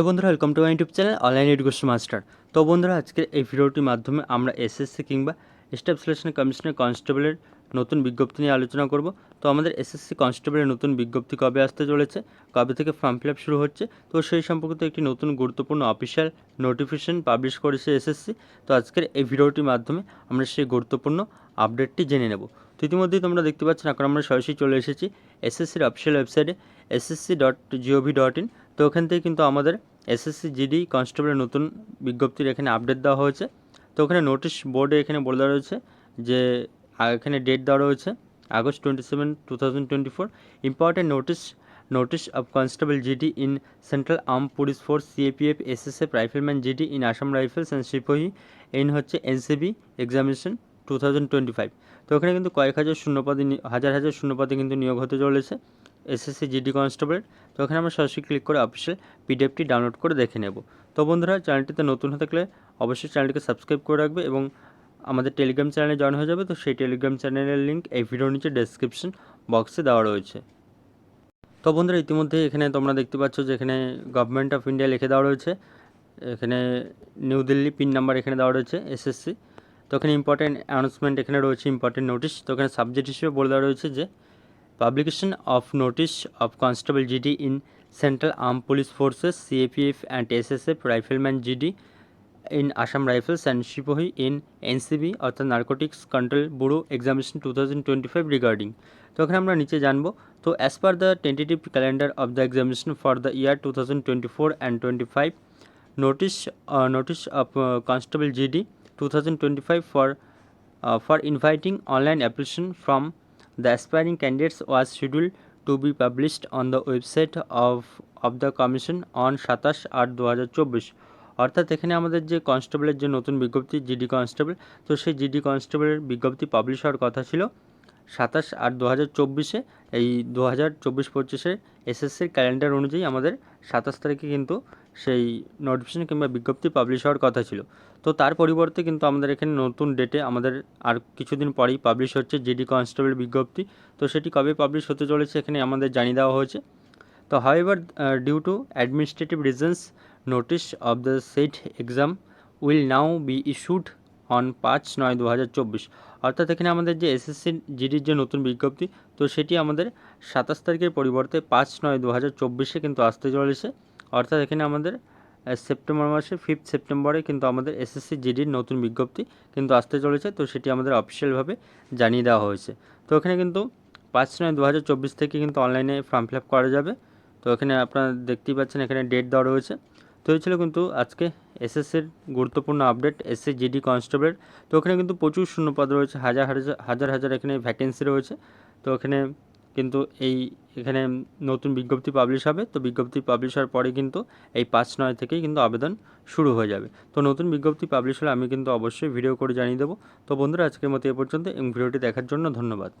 তো বন্ধুরা welcome to my YouTube channel online education master তো বন্ধুরা, আজকের এই ভিডিওটির মাধ্যমে আমরা এসএসসি কিংবা স্টাফ সিলেকশন কমিশনের কনস্টেবলের নতুন বিজ্ঞপ্তি নিয়ে আলোচনা করব। তো আমাদের এসএসসি কনস্টেবলের নতুন বিজ্ঞপ্তি কবে আসতে চলেছে, কবে থেকে ফর্ম ফিল শুরু হচ্ছে, তো সেই সম্পর্কিত একটি নতুন গুরুত্বপূর্ণ অফিসিয়াল নোটিফিকেশন পাবলিশ করেছে এসএসসি তো আজকের এই ভিডিওটির মাধ্যমে আমরা সেই গুরুত্বপূর্ণ আপডেটটি জেনে নেব। তো ইতিমধ্যেই তোমরা দেখতে পাচ্ছ, এখন আমরা সরাসরি চলে এসেছি এসএসসির অফিসিয়াল ওয়েবসাইটে SSC dot gov dot in তো ওখান থেকে কিন্তু আমাদের এসএসসি জিডি কনস্টেবলের নতুন বিজ্ঞপ্তির এখানে আপডেট দেওয়া হয়েছে। তো ওখানে নোটিশ বোর্ডে এখানে বলে দেওয়া রয়েছে যে এখানে ডেট দেওয়া রয়েছে August twenty seven two thousand twenty four important notice notice of constable GD in central arm police force CAPF SSF rifleman GD in Assam rifles and sipahi in হচ্ছে NCB examination two thousand twenty five তো ওখানে কিন্তু কয়েক হাজার শূন্যপদে হাজার হাজার শূন্যপদে কিন্তু নিয়োগ হতে চলেছে। এসএসসি জিডি কনস্টেবলের, তো ওখানে আমরা সরাসরি ক্লিক করে অফিসিয়াল পিডিএফটি ডাউনলোড করে দেখে নেব। তো বন্ধুরা চ্যানেলটিতে নতুন হয়ে থাকলে অবশ্যই চ্যানেলটিকে সাবস্ক্রাইব করে রাখবে এবং আমাদের টেলিগ্রাম চ্যানেলে জয়েন হয়ে যাবে, তো সেই টেলিগ্রাম চ্যানেলের লিঙ্ক এই ভিডিওর নিচে ডেসক্রিপশন বক্সে দেওয়া রয়েছে। তো বন্ধুরা, ইতিমধ্যে এখানে তোমরা দেখতে পাচ্ছ যে এখানে গভর্নমেন্ট অফ ইন্ডিয়া লিখে দেওয়া রয়েছে। এখানে নিউ দিল্লি পিন নাম্বার এখানে দেওয়া রয়েছে এসএসসি তো এখানে ইম্পর্টেন্ট অ্যানাউন্সমেন্ট এখানে রয়েছে ইম্পর্টেন্ট নোটিশ তো এখানে সাবজেক্ট হিসেবে বলে দেওয়া রয়েছে যে publication of notice of constable GD in central arm police forces CAPF and SSF rifleman GD in Assam rifles and sipahi in NCB অর্থাৎ narcotics control bureau examination two thousand twenty five regarding তো এখানে আমরা নিচে জানব। তো as per the tentative calendar of the examination for the year two thousand twenty four and twenty five notice uh, notice of uh, constable gd 2025 for uh, for inviting online application from the aspiring candidates was scheduled to be published on the website of of the commission on সাতাশ আট দু হাজার চব্বিশ। অর্থাৎ এখানে আমাদের যে কনস্টেবলের যে নতুন বিজ্ঞপ্তি জিডি কনস্টেবল তো সেই জিডি কনস্টেবলের বিজ্ঞপ্তি পাবলিশ হওয়ার কথা ছিল। সাতাশ আট দু হাজার চব্বিশে, এই দু হাজার চব্বিশ পঁচিশে এসএসসির ক্যালেন্ডার অনুযায়ী আমাদের সাতাশ তারিখে কিন্তু সেই নোটিফিকেশন কিংবা বিজ্ঞপ্তি পাবলিশ হওয়ার কথা ছিল। তো তার পরিবর্তে কিন্তু আমাদের এখানে নতুন ডেটে আমাদের আর কিছুদিন পরেই পাবলিশ হচ্ছে জিডি কনস্টেবল বিজ্ঞপ্তি। তো সেটি কবে পাবলিশ হতে চলেছে এখানে আমাদের জানিয়ে দেওয়া হয়েছে। তো however due to administrative reasons notice of the set exam will now be issued on পাঁচ নয় দু হাজার চব্বিশ। অর্থাৎ এখানে আমাদের যে এসএসসি জিডির যে নতুন বিজ্ঞপ্তি, তো সেটি আমাদের সাতাশ তারিখের পরিবর্তে পাঁচ নয় দু হাজার চব্বিশে কিন্তু আসতে চলেছে। অর্থাৎ এখানে আমাদের সেপ্টেম্বর মাসে ফিফথ সেপ্টেম্বরে কিন্তু আমাদের এসএসসি জিডির নতুন বিজ্ঞপ্তি কিন্তু আসতে চলেছে, তো সেটি আমাদের অফিসিয়ালভাবে জানিয়ে দেওয়া হয়েছে। তো এখানে কিন্তু পাঁচ নয় দু হাজার চব্বিশ থেকে কিন্তু অনলাইনে ফর্ম ফিল আপ করা যাবে। তো এখানে আপনারা দেখতেই পাচ্ছেন এখানে ডেট দেওয়া রয়েছে। তো এই ছিল কিন্তু আজকে এসএসসির গুরুত্বপূর্ণ আপডেট এসএসসি জিডি কনস্টেবলের তো ওখানে কিন্তু প্রচুর শূন্যপদ রয়েছে, হাজার হাজার হাজার হাজার এখানে ভ্যাকেন্সি রয়েছে। তো এখানে কিন্তু এই, এখানে নতুন বিজ্ঞপ্তি পাবলিশ হবে, তো বিজ্ঞপ্তি পাবলিশ হওয়ার পরে কিন্তু এই পাঁচ নয় থেকেই কিন্তু আবেদন শুরু হয়ে যাবে। তো নতুন বিজ্ঞপ্তি পাবলিশ হলে আমি কিন্তু অবশ্যই ভিডিও করে জানিয়ে দেবো। তো বন্ধুরা, আজকের মতো এ পর্যন্ত এবং ভিডিওটি দেখার জন্য ধন্যবাদ।